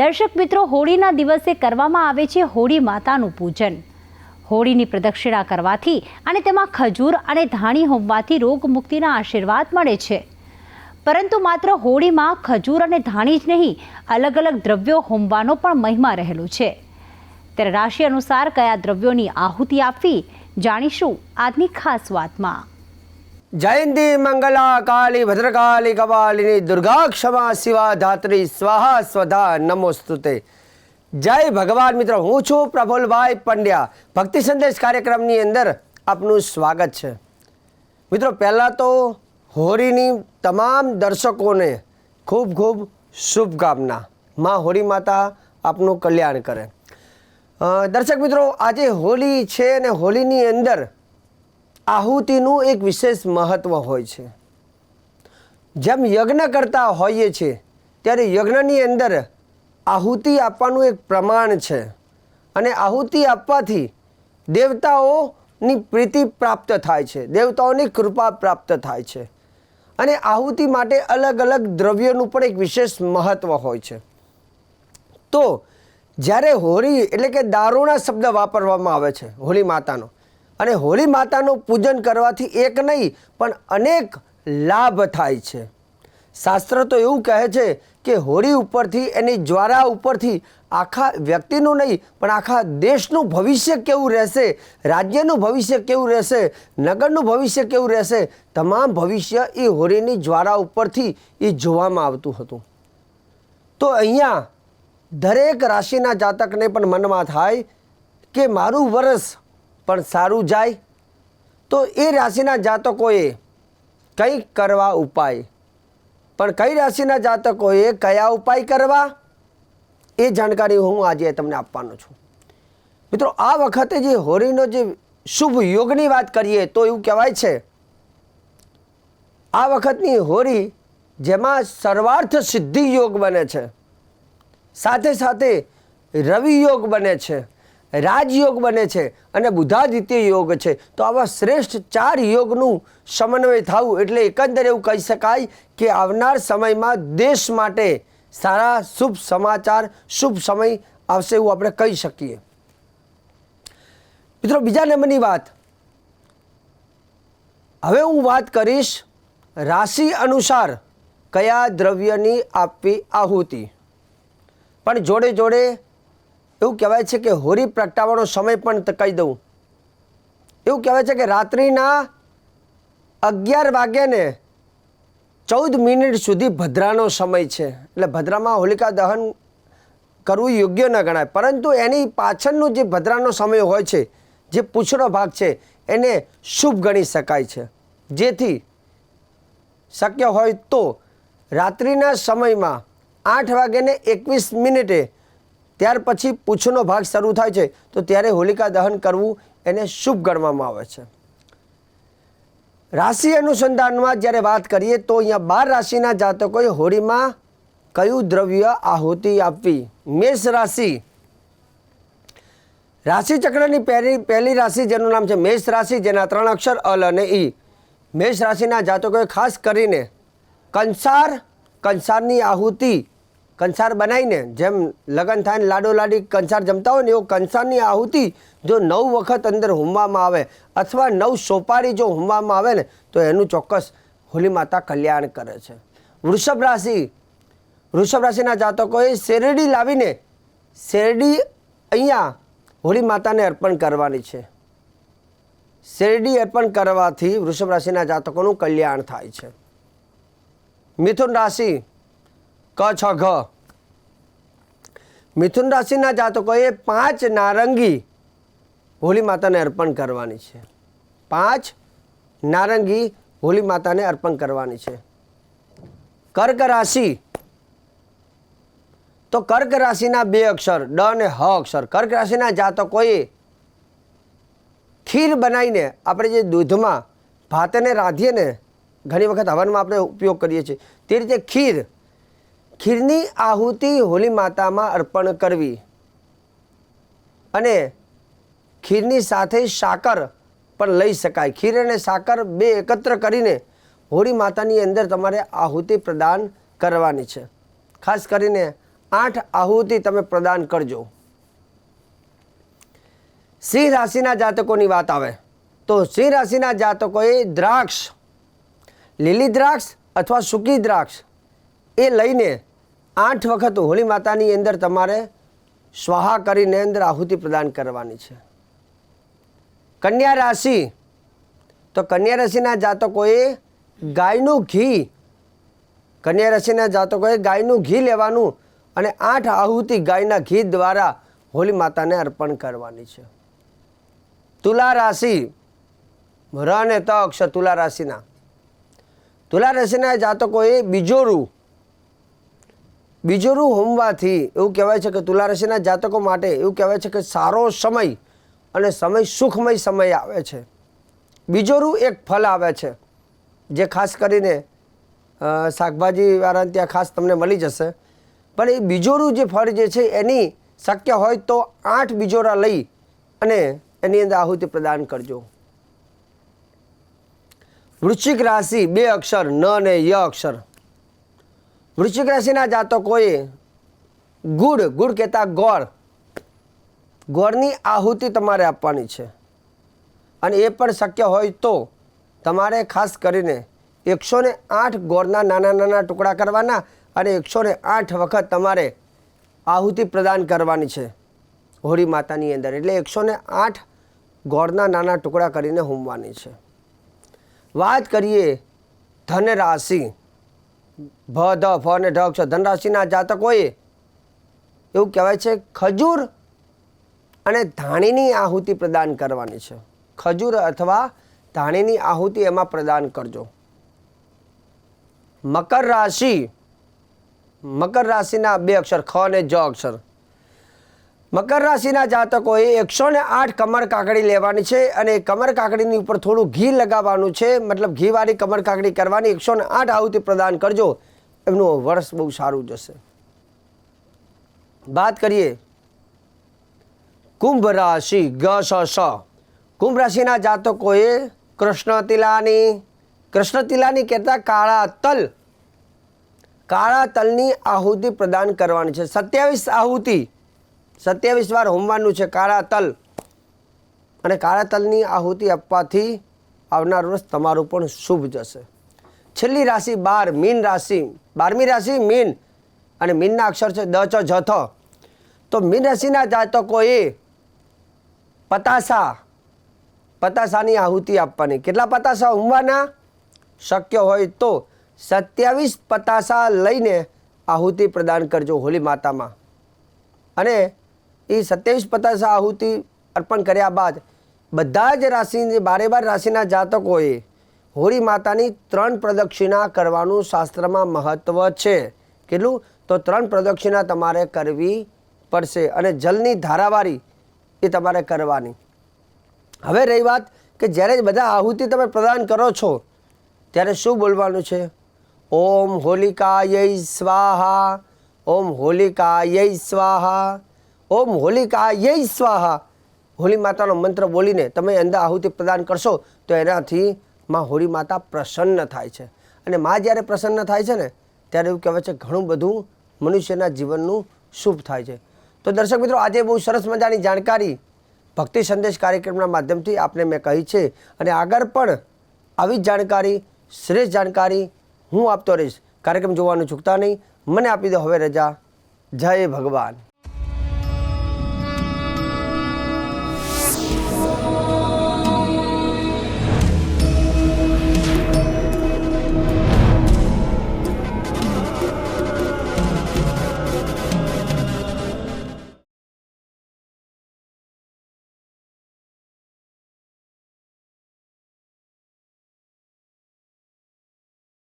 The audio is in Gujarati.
દર્શક મિત્રો, હોળીના દિવસે કરવામાં આવે છે હોળી માતાનું પૂજન. હોળીની પ્રદક્ષિણા કરવાથી અને તેમાં ખજૂર અને ધાણી હોમવાથી રોગમુક્તિના આશીર્વાદ મળે છે. પરંતુ માત્ર હોળીમાં ખજૂર અને ધાણી જ નહીં, અલગ અલગ દ્રવ્યો હોમવાનો પણ મહિમા રહેલો છે. ત્યારે રાશિ અનુસાર કયા દ્રવ્યોની આહુતિ આપવી, જાણીશું આજની ખાસ વાતમાં. જયંતી મંગલા કાળી ભદ્રકાળી કપાલિની દુર્ગા ક્ષમા શિવા ધાત્રી સ્વાહા સ્વધા નમોસ્તુતે જય ભગવાન મિત્રો હું છું પ્રફુલભાઈ પંડ્યા ભક્તિ સંદેશ કાર્યક્રમની અંદર આપનું સ્વાગત છે મિત્રો પહેલાં તો હોળીની તમામ દર્શકોને ખૂબ ખૂબ શુભકામના માં હોળી માતા આપનું કલ્યાણ કરે દર્શક મિત્રો આજે હોળી છે અને હોળીની અંદર આહુતિનું એક વિશેષ મહત્વ હોય છે. જેમ યજ્ઞ કરતા હોઈએ છીએ ત્યારે યજ્ઞની અંદર આહુતિ આપવાનું એક પ્રમાણ છે અને આહુતિ આપવાથી દેવતાઓની પ્રીતિ પ્રાપ્ત થાય છે, દેવતાઓની કૃપા પ્રાપ્ત થાય છે. અને આહુતિ માટે અલગ અલગ દ્રવ્યોનું પણ એક વિશેષ મહત્વ હોય છે. તો જ્યારે હોળી એટલે કે દારૂણા શબ્દ વાપરવામાં આવે છે, હોળી માતાનો અને હોળી માતાનું પૂજન કરવાથી એક નહીં, પણ અનેક લાભ થાય છે. શાસ્ત્ર તો એવું કહે છે કે હોળી ઉપરથી, એની જ્વારા ઉપરથી આખા વ્યક્તિનું નહીં, પણ આખા દેશનું ભવિષ્ય કેવું રહેશે, રાજ્યનું ભવિષ્ય કેવું રહેશે, નગરનું ભવિષ્ય કેવું રહેશે, તમામ ભવિષ્ય એ હોળીની જ્વારા ઉપરથી એ જોવામાં આવતું હતું. તો અહીંયા દરેક રાશિના જાતકને પણ મનમાં થાય કે મારું વરસ પણ સારું જાય? તો એ રાશિના જાતકોએ કંઈ કરવા ઉપાય? પણ કઈ રાશિના જાતકોએ કયા ઉપાય કરવા? એ જાણકારી હું આજે તમને આપવાનો છું. મિત્રો, આ વખતે જે હોળીનો જે શુભ યોગની વાત કરીએ તો એવું કહેવાય છે, આ વખતની હોળી જેમાં સર્વાર્થ સિદ્ધિ યોગ બને છે. સાથે સાથે રવિ યોગ બને છે. રાજયોગ બને છે અને બુધાદિત્ય યોગ છે. તો આવા શ્રેષ્ઠ ચાર યોગનું સમન્વય થવું એટલે એકંદરે એવું કહી શકાય કે આવનાર સમયમાં દેશ માટે સારા શુભ સમાચાર, શુભ સમય આવશે એવું આપણે કહી શકીએ. મિત્રો, બીજા નંબરની વાત. હવે હું વાત કરીશ રાશિ અનુસાર કયા દ્રવ્યની આપવી આહુતિ. પણ જોડે જોડે એવું કહેવાય છે કે હોળી પ્રગટાવવાનો સમય પણ કહી દઉં. એવું કહેવાય છે કે રાત્રિના અગિયાર વાગ્યાને ચૌદ મિનિટ સુધી ભદ્રાનો સમય છે. એટલે ભદ્રામાં હોલિકા દહન કરવું યોગ્ય ન ગણાય. પરંતુ એની પાછળનું જે ભદ્રાનો સમય હોય છે, જે પૂછડો ભાગ છે, એને શુભ ગણી શકાય છે. જેથી શક્ય હોય તો રાત્રિના સમયમાં આઠ વાગ્યાને એકવીસ મિનિટે ત્યાર પછી પૂછનો ભાગ શરૂ થાય છે, તો ત્યારે હોલિકા દહન કરવું એને શુભ ગણવામાં આવે છે. રાશિ અનુસંધાનમાં જ્યારે વાત કરીએ, તો અહીંયા બાર રાશિના જાતકોએ હોળીમાં કયું દ્રવ્ય આહુતિ આપવી? મેષ રાશિ. રાશિ ચક્રની પહેલી પહેલી રાશિ જેનું નામ છે મેષ રાશિ, જેના ત્રણ અક્ષર અલ અને ઈ. મેષ રાશિના જાતકોએ ખાસ કરીને કંસાર, કંસારની આહુતિ કંસાર બનાવીને જેમ લગ્ન થાય લાડો લાડી કંસાર જમતા હોય ને એવો કંસારની આહુતિ જો નવ વખત અંદર હોમવામાં આવે અથવા નવ સોપારી જો હોમવામાં આવે ને, તો એનું ચોક્કસ હોલી માતા કલ્યાણ કરે છે. વૃષભ રાશિ, વૃષભ રાશિના જાતકોએ શેરડી લાવીને શેરડી અહીંયા હોળી માતાને અર્પણ કરવાની છે. શેરડી અર્પણ કરવાથી વૃષભ રાશિના જાતકોનું કલ્યાણ થાય છે. મિથુન રાશિ ક, છ, ઘ. મિથુન રાશિના જાતકોએ પાંચ નારંગી હોલી માતાને અર્પણ કરવાની છે. પાંચ નારંગી હોલી માતાને અર્પણ કરવાની છે. કર્ક રાશિ. તો કર્ક રાશિના બે અક્ષર, ડ અને હ અક્ષર. કર્ક રાશિના જાતકોએ ખીર બનાવીને આપણે જે દૂધમાં ભાતને રાંધીએ ને, ઘણી વખત હવનમાં આપણે ઉપયોગ કરીએ છીએ. તે રીતે ખીર ખીરની આહુતિ હોલી માતામાં અર્પણ કરવી અને ખીરની સાથે સાકર પણ લઈ શકાય. ખીર અને સાકર બે એકત્ર કરીને હોળી માતાની અંદર તમારે આહુતિ પ્રદાન કરવાની છે. ખાસ કરીને આઠ આહુતિ તમે પ્રદાન કરજો. સિંહ રાશિના જાતકોની વાત આવે તો સિંહ રાશિના જાતકોએ દ્રાક્ષ, લીલી દ્રાક્ષ અથવા સૂકી દ્રાક્ષ એ લઈને આઠ વખત હોળી માતાની અંદર તમારે સ્વાહા કરીને અંદર આહુતિ પ્રદાન કરવાની છે. કન્યા રાશિ, તો કન્યા રાશિના જાતકોએ ગાયનું ઘી, કન્યા રાશિના જાતકોએ ગાયનું ઘી લેવાનું અને આઠ આહુતિ ગાયના ઘી દ્વારા હોળી માતાને અર્પણ કરવાની છે. તુલા રાશિ, ર અને ત તુલા રાશિના. તુલા રાશિના જાતકોએ બીજોરું બીજોરું હોમવાથી એવું કહેવાય છે કે તુલા રાશિના જાતકો માટે એવું કહેવાય છે કે સારો સમય અને સમય સુખમય સમય આવે છે. બીજોરું એક ફળ આવે છે જે ખાસ કરીને શાકભાજીવાળાને ત્યાં ખાસ તમને મળી જશે. પણ એ બીજોરું જે ફળ જે છે એની શક્ય હોય તો આઠ બીજોરા લઈ અને એની અંદર આહુતિ પ્રદાન કરજો. વૃશ્ચિક રાશિ બે અક્ષર, ન અને ય અક્ષર. વૃશ્ચિક રાશિના જાતકોએ ગુડ ગુડ કહેતા ગોળ. ગોળની આહુતિ તમારે આપવાની છે. અને એ પણ શક્ય હોય તો તમારે ખાસ કરીને એકસો ને આઠ ગોળના નાના નાના ટુકડા કરવાના અને એકસો ને આઠ વખત તમારે આહુતિ પ્રદાન કરવાની છે હોળી માતાની અંદર. એટલે એકસો ને આઠ ગોળના નાના ટુકડા કરીને હોમવાની છે. વાત કરીએ ધન રાશિ ભ, ધ, ફ અને ઢ અક્ષર. ધનરાશિના જાતકોએ એવું કહેવાય છે, ખજૂર અને ધાણીની આહુતિ પ્રદાન કરવાની છે. ખજૂર અથવા ધાણીની આહુતિ એમાં પ્રદાન કરજો. મકર રાશિ, મકર રાશિના બે અક્ષર, ખ અને જ અક્ષર. મકર રાશિના જાતકોએ એકસો ને આઠ કમર કાકડી લેવાની છે અને કમર કાકડીની ઉપર થોડું ઘી લગાવવાનું છે. મતલબ ઘીવાળી કમર કાકડી કરવાની એકસો ને આઠ આહુતિ પ્રદાન કરજો. એમનું વર્ષ બહુ સારું જશે. વાત કરીએ. કુંભ રાશિ ગ સ સ. કુંભ રાશિના જાતકોએ કૃષ્ણ તિલાની કૃષ્ણ તિલાની કહેતા કાળા તલ, કાળા તલની આહુતિ પ્રદાન કરવાની છે. સત્યાવીસ આહુતિ સત્યાવીસ વાર હોમવાનું છે કાળા તલ. અને કાળા તલની આહુતિ આપવાથી આવનાર વર્ષ તમારું પણ શુભ જશે. છેલ્લી રાશિ બાર, મીન રાશિ. બારમી રાશિ મીન અને મીનના અક્ષર છે દ, ચ જ થ. તો મીન રાશિના જાતકોએ પતાસા, પતાસાની આહુતિ આપવાની. કેટલા પતાસા ઉમવાના શક્ય હોય તો સત્યાવીસ પતાસા લઈને આહુતિ પ્રદાન કરજો હોલી માતામાં. અને એ સત્યાવીસ પચાસ આહુતિ અર્પણ કર્યા બાદ બધા જ રાશિ બારે બાર રાશિના જાતકોએ હોળી માતાની ત્રણ પ્રદક્ષિણા કરવાનું શાસ્ત્રમાં મહત્ત્વ છે. કેટલું? તો ત્રણ પ્રદક્ષિણા તમારે કરવી પડશે અને જલની ધારાવારી એ તમારે કરવાની. હવે રહી વાત કે જ્યારે બધા આહુતિ તમે પ્રદાન કરો છો, ત્યારે શું બોલવાનું છે? ઓમ હોલિકાય સ્વાહા, ઓમ હોલિકાય સ્વાહા. ઓમ હોલિકાય સ્વાહા. હોળી માતાનો મંત્ર બોલીને તમે અંદર આહુતિ પ્રદાન કરશો તો એનાથી માં હોળી માતા પ્રસન્ન થાય છે. અને માં જ્યારે પ્રસન્ન થાય છે ને, ત્યારે એવું કહેવાય છે ઘણું બધું મનુષ્યના જીવનનું શુભ થાય છે. તો દર્શક મિત્રો, આજે બહુ સરસ મજાની જાણકારી, ભક્તિ સંદેશ કાર્યક્રમના માધ્યમથી આપને મેં કહી છે. અને આગળ પણ આવી જ જાણકારી, શ્રેષ્ઠ જાણકારી હું આપતો રહીશ. કાર્યક્રમ જોવાનું ચૂકતા નહીં. મને આપી દો હવે રજા. જય ભગવાન.